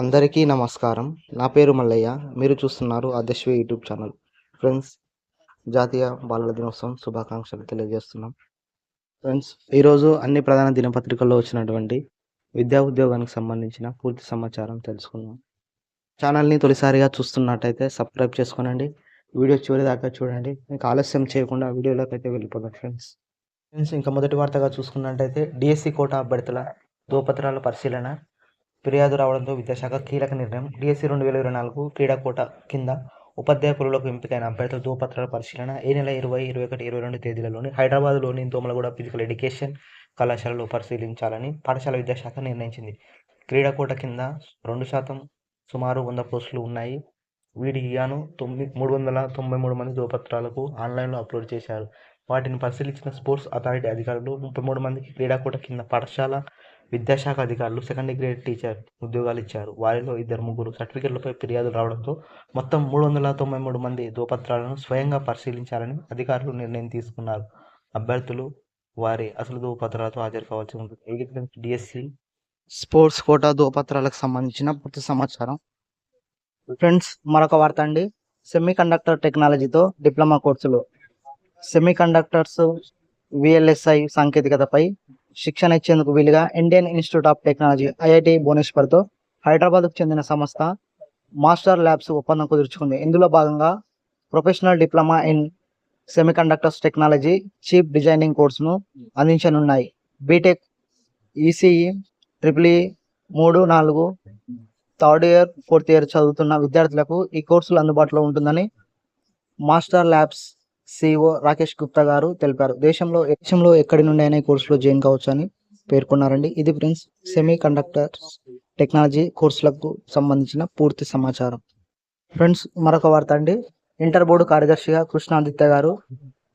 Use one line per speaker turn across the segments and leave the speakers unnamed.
అందరికీ నమస్కారం. నా పేరు మల్లయ్య. మీరు చూస్తున్నారు అదశ్వి యూట్యూబ్ ఛానల్. ఫ్రెండ్స్ జాతీయ బాలల దినోత్సవం శుభాకాంక్షలు తెలియజేస్తున్నాం. ఫ్రెండ్స్ ఈరోజు అన్ని ప్రధాన దినపత్రికల్లో వచ్చినటువంటి విద్యా ఉద్యోగానికి సంబంధించిన పూర్తి సమాచారం తెలుసుకుందాం. ఛానల్ని తొలిసారిగా చూస్తున్నట్టయితే సబ్స్క్రైబ్ చేసుకోనండి. వీడియో చివరి దాకా చూడండి. మీకు ఆలస్యం చేయకుండా వీడియోలోకి అయితే వెళ్ళిపోదాం ఫ్రెండ్స్. ఫ్రెండ్స్ ఇంకా మొదటి వార్తగా చూసుకున్నట్టయితే డిఎస్సి కోటా అభ్యర్థుల ధృవపత్రాల పరిశీలన. ఫిర్యాదు రావడంతో విద్యాశాఖ కీలక నిర్ణయం డిఎస్సి రెండు వేల ఇరవై నాలుగు క్రీడా కోట కింద ఉపాధ్యాయ కులులకు ఎంపికైన అభ్యర్థుల ధృవపత్రాల పరిశీలన ఈ నెల ఇరవై ఇరవై ఒకటి ఇరవై రెండు తేదీలలోని హైదరాబాద్లోని దోమలగూడ ఫిజికల్ ఎడ్యుకేషన్ కళాశాలలో పరిశీలించాలని పాఠశాల విద్యాశాఖ నిర్ణయించింది. క్రీడా కోట కింద రెండు శాతం సుమారు వంద పోస్టులు ఉన్నాయి. వీటికి గాను తొమ్మిది మూడు వందల తొంభై మూడు మంది ధృవపత్రాలకు ఆన్లైన్లో అప్లోడ్ చేశారు. వాటిని పరిశీలించిన స్పోర్ట్స్ అథారిటీ అధికారులు ముప్పై మూడు మందికి క్రీడాకూట కింద పాఠశాల విద్యాశాఖ అధికారులు సెకండ్ గ్రేడ్ టీచర్ ఉద్యోగాలు ఇచ్చారు. వారిలో ఇద్దరు ముగ్గురు సర్టిఫికెట్లపై ఫిర్యాదులు రావడంతో మొత్తం మూడు వందల తొంభై మూడు మంది ధృవపత్రాలను స్వయంగా పరిశీలించాలని అధికారులు నిర్ణయం తీసుకున్నారు. అభ్యర్థులు వారి అసలు ధృవపత్రాలతో హాజరు కావాల్సి ఉంటుంది. డిఎస్సి స్పోర్ట్స్ కోటా ధృవపత్రాలకు సంబంధించిన పూర్తి సమాచారం. ఫ్రెండ్స్ మరొక వార్త అండి. సెమీ కండక్టర్ టెక్నాలజీతో diploma courses semiconductors VLSI సాంకేతికతపై శిక్షణ ఇచ్చేందుకు వీలుగా Indian institute of technology IIT భువనేశ్వర్తో హైదరాబాద్కు చెందిన సంస్థ మాస్టర్ ల్యాబ్స్ ఒప్పందం కుదుర్చుకుంది. ఇందులో భాగంగా professional diploma in semiconductors technology chip designing కోర్సును అందించనున్నాయి. బీటెక్ ఈసీఈ ట్రిపుల్ ఈ మూడు నాలుగు థర్డ్ ఇయర్ ఫోర్త్ ఇయర్ చదువుతున్న విద్యార్థులకు ఈ కోర్సులు అందుబాటులో ఉంటుందని Master Labs CEO Rakesh Gupta గారు తెలిపారు. దేశంలో దేశంలో ఎక్కడి నుండి అయినా ఈ కోర్సులో జాయిన్ కావచ్చు అని పేర్కొన్నారండి. ఇది ఫ్రెండ్స్ సెమీ కండక్టర్ టెక్నాలజీ కోర్సులకు సంబంధించిన పూర్తి సమాచారం. ఫ్రెండ్స్ మరొక వార్త అండి. ఇంటర్ బోర్డు కార్యదర్శిగా కృష్ణాదిత్య గారు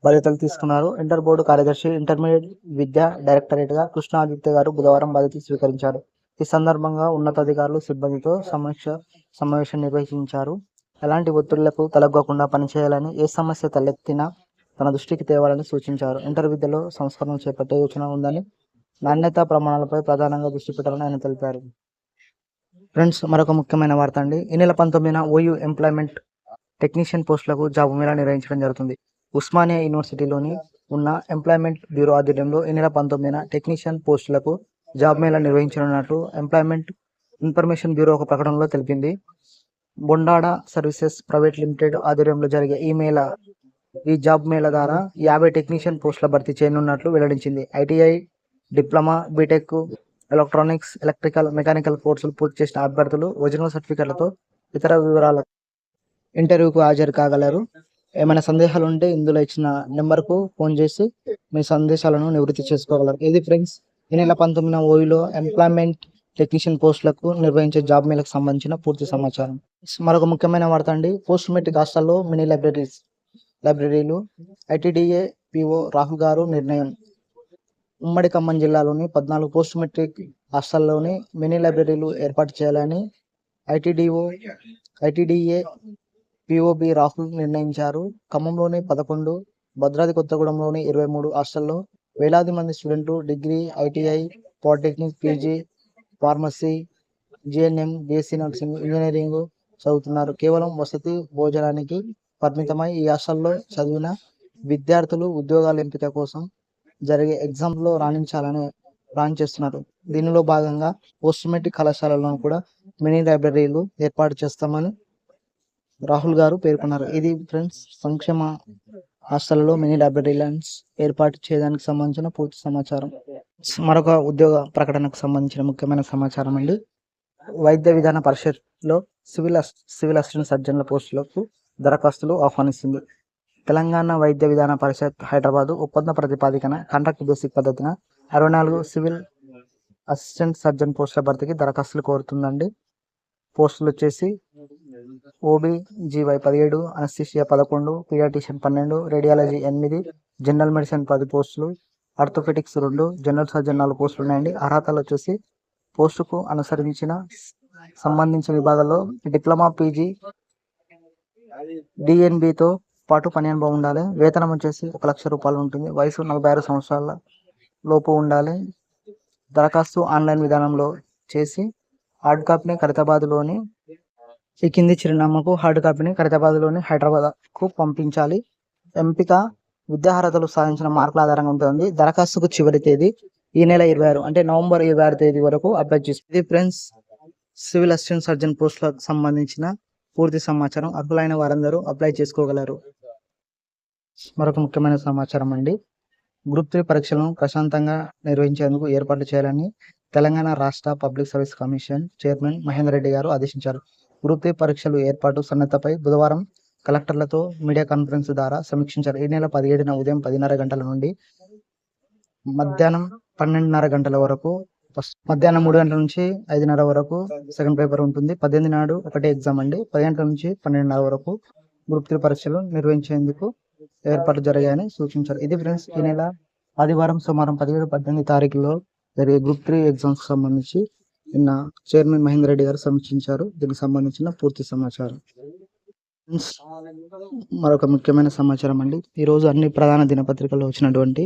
బాధ్యతలు తీసుకున్నారు. ఇంటర్ బోర్డు కార్యదర్శి ఇంటర్మీడియట్ విద్యా డైరెక్టరేట్గా కృష్ణాదిత్య గారు బుధవారం బాధ్యతలు స్వీకరించారు. ఈ సందర్భంగా ఉన్నతాధికారులు సిబ్బందితో సమీక్ష సమావేశం నిర్వహించారు. ఎలాంటి ఒత్తిళ్ళకు తలగ్గకుండా పనిచేయాలని ఏ సమస్య తలెత్తినా తన దృష్టికి తేవాలని సూచించారు. ఇంటర్ విద్యలో సంస్కరణలు చేపట్టే యోచన ఉందని నాణ్యతా ప్రమాణాలపై ప్రధానంగా దృష్టి పెట్టాలని ఆయన తెలిపారు. ఫ్రెండ్స్ మరొక ముఖ్యమైన వార్త అండి. ఈ నెల పంతొమ్మిదిన ఓయూ ఎంప్లాయ్మెంట్ టెక్నీషియన్ పోస్టులకు జాబ్ మేళా నిర్వహించడం జరుగుతుంది. ఉస్మానియా యూనివర్సిటీలోని ఉన్న ఎంప్లాయ్మెంట్ బ్యూరో ఆధ్వర్యంలో ఈ నెల పంతొమ్మిదిన టెక్నీషియన్ పోస్టులకు జాబ్ మేళా నిర్వహించనున్నట్లు ఎంప్లాయ్మెంట్ ఇన్ఫర్మేషన్ బ్యూరో ఒక ప్రకటనలో తెలిపింది. బొండాడా సర్వీసెస్ ప్రైవేట్ లిమిటెడ్ ఆధ్వర్యంలో జరిగే ఈ మేళా ఈ జాబ్ మేళా ద్వారా యాభై టెక్నీషియన్ పోస్టుల భర్తీ చేయనున్నట్లు వెల్లడించింది. ITI diploma BTech electronics electrical mechanical courses పూర్తి చేసిన అభ్యర్థులు ఒరిజినల్ సర్టిఫికెట్లతో ఇతర వివరాల ఇంటర్వ్యూకు హాజరు కాగలరు. ఏమైనా సందేహాలు ఉంటే ఇందులో ఇచ్చిన నెంబర్కు ఫోన్ చేసి మీ సందేశాలను నివృత్తి చేసుకోగలరు. ఇది ఫ్రెండ్స్ ఈ నెల పంతొమ్మిదిన ఓయిలో ఎంప్లాయ్మెంట్ టెక్నీషియన్ పోస్టులకు నిర్వహించే జాబ్ మేళకు సంబంధించిన పూర్తి సమాచారం. మరొక ముఖ్యమైన వార్త అండి. పోస్ట్ మెట్రిక్ హాస్టల్లో మినీ లైబ్రరీస్ లైబ్రరీలు ఐటీడీఏ పిఓ రాహుల్ గారు నిర్ణయం. ఉమ్మడి ఖమ్మం జిల్లాలోని పద్నాలుగు పోస్ట్ మెట్రిక్ హాస్టల్లోని మినీ లైబ్రరీలు ఏర్పాటు చేయాలని ఐటీడీఓ ఐటీడీఏ పిఓబి రాహుల్ నిర్ణయించారు. ఖమ్మంలోని పదకొండు భద్రాద్రి కొత్తగూడెంలోని ఇరవై మూడు హాస్టల్లో వేలాది మంది స్టూడెంట్లు degree ITI polytechnic PG pharmacy GNM BSc nursing engineering చదువుతున్నారు. కేవలం వసతి భోజనానికి పరిమితమై ఈ హాస్టల్లో చదివిన విద్యార్థులు ఉద్యోగాల ఎంపిక కోసం జరిగే ఎగ్జామ్లో రాణించాలని ప్లాన్ చేస్తున్నారు. దీనిలో భాగంగా పోస్ట్ మెట్రిక్ కళాశాలలో కూడా మినీ లైబ్రరీలు ఏర్పాటు చేస్తామని రాహుల్ గారు పేర్కొన్నారు. ఇది ఫ్రెండ్స్ సంక్షేమ హాస్టల్లో మినీ లైబ్రరీలన్స్ ఏర్పాటు చేయడానికి సంబంధించిన పూర్తి సమాచారం. మరొక ఉద్యోగ ప్రకటనకు సంబంధించిన ముఖ్యమైన సమాచారం అండి. వైద్య విధాన పరిషత్లో సివిల్ అస్- సివిల్ అసిస్టెంట్ సర్జన్ల పోస్టులకు దరఖాస్తులు ఆహ్వానిస్తుంది. తెలంగాణ వైద్య విధాన పరిషత్ హైదరాబాద్ ఒప్పంద ప్రతిపాదికన కాంట్రాక్ట్ బేసిక్ పద్ధతిన అరవై నాలుగు సివిల్ అసిస్టెంట్ సర్జన్ పోస్టుల భర్తీకి దరఖాస్తులు కోరుతుందండి. పోస్టులు వచ్చేసి ఓబీజీవై పదిహేడు అనస్థిషియా పదకొండు పీడియాటిషియన్ పన్నెండు రేడియాలజీ ఎనిమిది జనరల్ మెడిసిన్ పది పోస్టులు ఆర్థోపెటిక్స్ రెండు జనరల్ సర్జన్ నాలుగు పోస్టులు ఉన్నాయండి. అర్హతలు వచ్చేసి పోస్టుకు అనుసరించిన సంబంధించిన విభాగాల్లో డిప్లొమా పీజీ డిఎన్బితో పాటు పని అనుభవం ఉండాలి. వేతనం వచ్చేసి ఒక లక్ష రూపాయలు ఉంటుంది. వయసు నలభై ఆరు సంవత్సరాల లోపు ఉండాలి. దరఖాస్తు ఆన్లైన్ విధానంలో చేసి హార్డ్ కాపీని ఖరితాబాద్లోని ఈ కింది చిరునామాకు హార్డ్ కాపీని ఖరితాబాద్లోని హైదరాబాద్కు పంపించాలి. ఎంపిక విద్యార్హతలు సాధించిన మార్కుల ఆధారంగా ఉంటుంది. దరఖాస్తుకు చివరి తేదీ ఈ నెల ఇరవై ఆరు అంటే నవంబర్ ఇరవై ఆరు తేదీ వరకు అప్లై చేస్తుంది ఇది ఫ్రెండ్స్ సివిల్ అసిస్టెంట్ సర్జన్ పోస్టులకు సంబంధించిన పూర్తి సమాచారం. అర్హులైన వారందరూ అప్లై చేసుకోగలరు. మరొక ముఖ్యమైన సమాచారం అండి. గ్రూప్ త్రీ పరీక్షలను ప్రశాంతంగా నిర్వహించేందుకు ఏర్పాట్లు చేయాలని తెలంగాణ రాష్ట్ర public service commission chairman Mahender Reddy గారు ఆదేశించారు. గ్రూప్ త్రీ పరీక్షలు ఏర్పాటు సన్నద్ధపై బుధవారం కలెక్టర్లతో మీడియా కాన్ఫరెన్స్ ద్వారా సమీక్షించారు. ఈ నెల పదిహేడున ఉదయం పదిన్నర గంటల నుండి మధ్యాహ్నం పన్నెండున్నర గంటల వరకు మధ్యాహ్నం మూడు గంటల నుంచి ఐదున్నర వరకు సెకండ్ పేపర్ ఉంటుంది. పద్దెనిమిది నాడు ఒకటే ఎగ్జామ్ అండి. పది గంటల నుంచి పన్నెండున్నర వరకు గ్రూప్ త్రీ పరీక్షలు నిర్వహించేందుకు ఏర్పాట్లు జరిగాయని సూచించారు. ఇది ఫ్రెండ్స్ ఈ నెల ఆదివారం సోమవారం పదిహేడు పద్దెనిమిది తారీఖులో జరిగే గ్రూప్ త్రీ ఎగ్జామ్స్కి సంబంధించి నిన్న చైర్మన్ మహేందర్ రెడ్డి గారు సమీక్షించారు. దీనికి సంబంధించిన పూర్తి సమాచారం. మరొక ముఖ్యమైన సమాచారం అండి. ఈ రోజు అన్ని ప్రధాన దినపత్రికల్లో వచ్చినటువంటి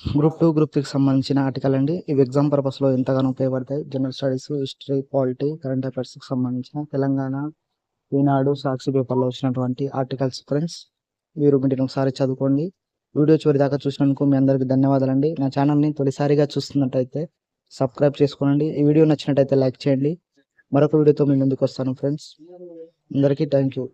గ్రూప్ టూ గ్రూప్ త్రీకి సంబంధించిన ఆర్టికల్ అండి. ఇవి ఎగ్జామ్ పర్పస్లో ఎంతగానో ఉపయోగపడతాయి. General studies history polity current అఫైర్స్కి సంబంధించిన తెలంగాణ ఈనాడు సాక్షి పేపర్లో వచ్చినటువంటి ఆర్టికల్స్ ఫ్రెండ్స్ మీరు వీటిని ఒకసారి చదువుకోండి. వీడియో చివరి దాకా చూసినందుకు మీ అందరికి ధన్యవాదాలండి. నా ఛానల్ని తొలిసారిగా చూస్తున్నట్టయితే సబ్స్క్రైబ్ చేసుకోండి ఈ వీడియో నచ్చినట్టయితే లైక్ చేయండి. మరొక వీడియోతో మీ ముందుకు వస్తాను ఫ్రెండ్స్. అందరికీ థ్యాంక్ యూ